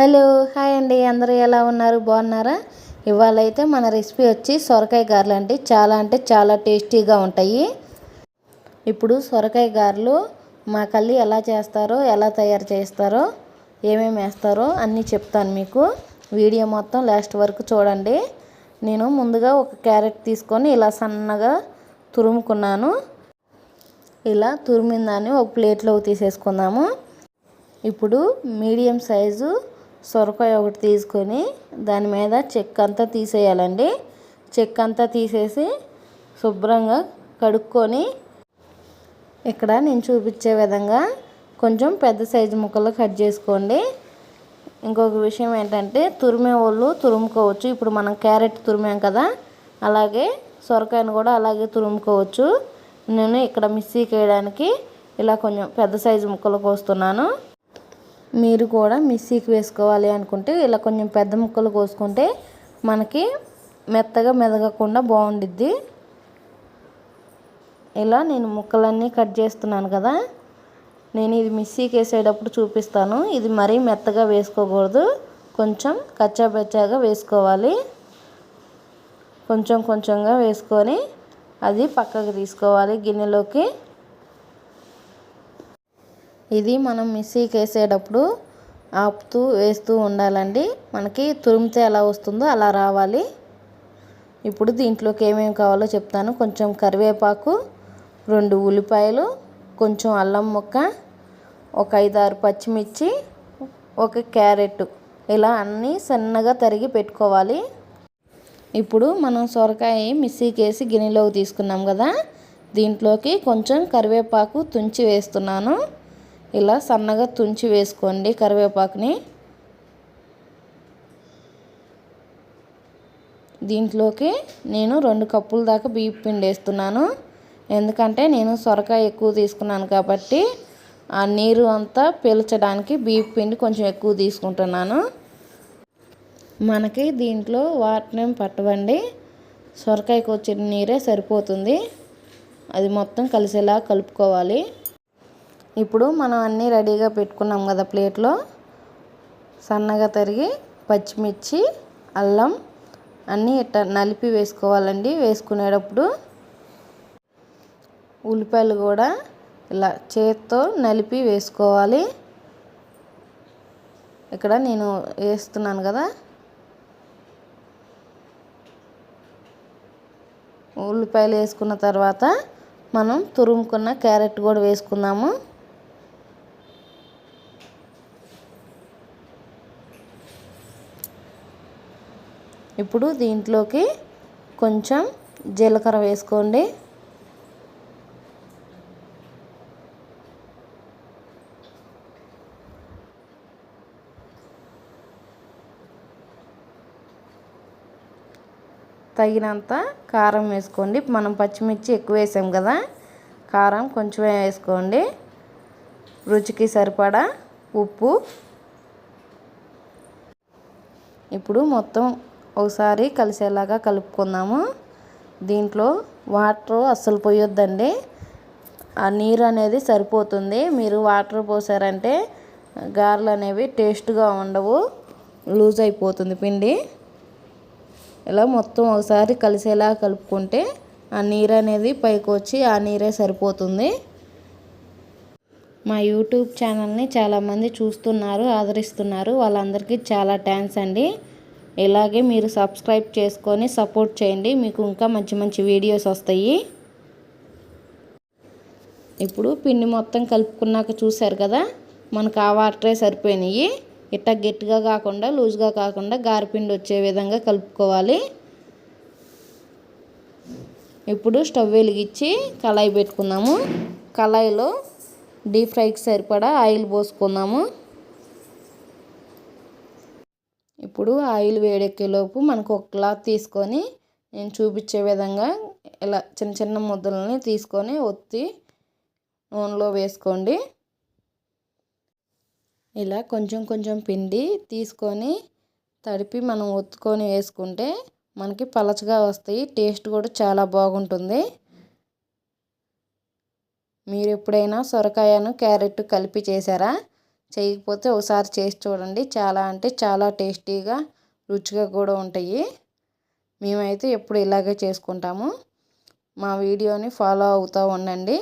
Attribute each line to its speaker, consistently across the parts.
Speaker 1: Hello hi అండి. అందరూ ఎలా ఉన్నారు? బాగున్నారా? ఇవాళ అయితే మన రెసిపీ వచ్చి సొరకాయ గారెలు అండి. చాలా అంటే చాలా టేస్టీగా ఉంటాయి. ఇప్పుడు సొరకాయ గారెలు మా కల్లి ఎలా చేస్తారో ఎలా తయారు చేస్తారో ఏమేమి వేస్తారో అన్నీ చెప్తాను మీకు. వీడియో మొత్తం లాస్ట్ వరకు చూడండి. నేను ముందుగా ఒక క్యారెట్ తీసుకొని ఇలా సన్నగా తురుముకున్నాను. ఇలా తురిమిందాన్ని ఒక ప్లేట్లోకి తీసేసుకుందాము. ఇప్పుడు మీడియం సైజు సొరకాయ ఒకటి తీసుకొని దాని మీద చెక్క అంతా తీసేయాలండి. చెక్క అంతా తీసేసి శుభ్రంగా కడుక్కొని ఇక్కడ నేను చూపించే విధంగా కొంచెం పెద్ద సైజు ముక్కలు కట్ చేసుకోండి. ఇంకొక విషయం ఏంటంటే తురిమే వాళ్ళు తురుముకోవచ్చు. ఇప్పుడు మనం క్యారెట్ తురిమాం కదా అలాగే సొరకాయను కూడా అలాగే తురుముకోవచ్చు. నేను ఇక్కడ మిక్సీకి వేయడానికి ఇలా కొంచెం పెద్ద సైజు ముక్కలు కోస్తున్నాను. మీరు కూడా మిక్సీకి వేసుకోవాలి అనుకుంటే ఇలా కొంచెం పెద్ద ముక్కలు కోసుకుంటే మనకి మెత్తగా మెదగకుండా బాగుండిద్ది. ఇలా నేను ముక్కలన్నీ కట్ చేస్తున్నాను కదా నేను ఇది మిక్సీకి వేసేటప్పుడు చూపిస్తాను. ఇది మరీ మెత్తగా వేసుకోకూడదు కొంచెం కచ్చాపచ్చాగా వేసుకోవాలి. కొంచెం కొంచెంగా వేసుకొని అది పక్కకు తీసుకోవాలి గిన్నెలోకి. ఇది మనం మిక్సీకి వేసేటప్పుడు ఆపుతూ వేస్తూ ఉండాలండి. మనకి తురిమితే ఎలా వస్తుందో అలా రావాలి. ఇప్పుడు దీంట్లోకి ఏమేమి కావాలో చెప్తాను. కొంచెం కరివేపాకు రెండు ఉల్లిపాయలు కొంచెం అల్లం ముక్క ఒక ఐదారు పచ్చిమిర్చి ఒక క్యారెట్. ఇలా అన్నీ సన్నగా తరిగి పెట్టుకోవాలి. ఇప్పుడు మనం సొరకాయ మిక్సీకి వేసి గిన్నెలోకి తీసుకున్నాం కదా. దీంట్లోకి కొంచెం కరివేపాకు తుంచి వేస్తున్నాను. ఇలా సన్నగా తుంచి వేసుకోండి కరివేపాకుని. దీంట్లోకి నేను రెండు కప్పుల దాకా బియ్యం పిండి వేస్తున్నాను. ఎందుకంటే నేను సొరకాయ ఎక్కువ తీసుకున్నాను కాబట్టి ఆ నీరు అంతా పీల్చడానికి బియ్యం పిండి కొంచెం ఎక్కువ తీసుకుంటున్నాను. మనకి దీంట్లో వాటర్ పట్టవండి. సొరకాయకు వచ్చిన నీరే సరిపోతుంది. అది మొత్తం కలిసేలా కలుపుకోవాలి. ఇప్పుడు మనం అన్నీ రెడీగా పెట్టుకున్నాం కదా ప్లేట్లో. సన్నగా తరిగి పచ్చిమిర్చి అల్లం అన్నీ ఇట్లా నలిపి వేసుకోవాలండి. వేసుకునేటప్పుడు ఉల్లిపాయలు కూడా ఇలా చేత్తో నలిపి వేసుకోవాలి. ఇక్కడ నేను వేస్తున్నాను కదా. ఉల్లిపాయలు వేసుకున్న తర్వాత మనం తురుముకున్న క్యారెట్ కూడా వేసుకుందాము. ఇప్పుడు దీంట్లోకి కొంచెం జీలకర్ర వేసుకోండి. తగినంత కారం వేసుకోండి. మనం పచ్చిమిర్చి ఎక్కువ వేసాం కదా కారం కొంచెమే వేసుకోండి. రుచికి సరిపడా ఉప్పు. ఇప్పుడు మొత్తం ఒకసారి కలిసేలాగా కలుపుకుందాము. దీంట్లో వాటర్ అస్సలు పోయొద్దండి. ఆ నీరు అనేది సరిపోతుంది. మీరు వాటర్ పోసారంటే గారెలు అనేవి టేస్ట్గా ఉండవు లూజ్ అయిపోతుంది పిండి. ఇలా మొత్తం ఒకసారి కలిసేలా కలుపుకుంటే ఆ నీరు అనేది పైకి వచ్చి ఆ నీరే సరిపోతుంది. మా యూట్యూబ్ ఛానల్ని చాలామంది చూస్తున్నారు ఆదరిస్తున్నారు. వాళ్ళందరికీ చాలా థ్యాంక్స్ అండి. ఇలాగే మీరు సబ్స్క్రైబ్ చేసుకొని సపోర్ట్ చేయండి. మీకు ఇంకా మంచి మంచి వీడియోస్ వస్తాయి. ఇప్పుడు పిండి మొత్తం కలుపుకున్నాక చూశారు కదా మనకు ఆ వాటరే సరిపోయినాయి. ఇట్ట గట్టిగా కాకుండా లూజ్గా కాకుండా గారెపిండి వచ్చే విధంగా కలుపుకోవాలి. ఇప్పుడు స్టవ్ వెలిగించి కళాయి పెట్టుకున్నాము కళాయిలో డీప్ ఫ్రైకి సరిపడా ఆయిల్ పోసుకున్నాము ఇప్పుడు ఆయిల్ వేడెక్కేలోపు మనకు ఒక క్లాత్ తీసుకొని నేను చూపించే విధంగా ఇలా చిన్న చిన్న ముద్దలని తీసుకొని ఒత్తి నూనెలో వేసుకోండి. ఇలా కొంచెం కొంచెం పిండి తీసుకొని తడిపి మనం ఒత్తుకొని వేసుకుంటే మనకి పలచగా వస్తాయి టేస్ట్ కూడా చాలా బాగుంటుంది. మీరు ఎప్పుడైనా సొరకాయను క్యారెట్ కలిపి చేశారా? చేయకపోతే ఒకసారి చేసి చూడండి. చాలా అంటే చాలా టేస్టీగా రుచిగా కూడా ఉంటాయి. మేమైతే ఎప్పుడు ఇలాగే చేసుకుంటాము. మా వీడియోని ఫాలో అవుతూ ఉండండి.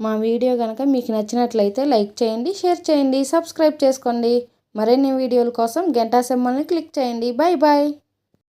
Speaker 1: మా వీడియో కనుక మీకు నచ్చినట్లయితే లైక్ చేయండి షేర్ చేయండి సబ్స్క్రైబ్ చేసుకోండి. మరిన్ని వీడియోల కోసం గంటా సెమ్మల్ని క్లిక్ చేయండి. Bye bye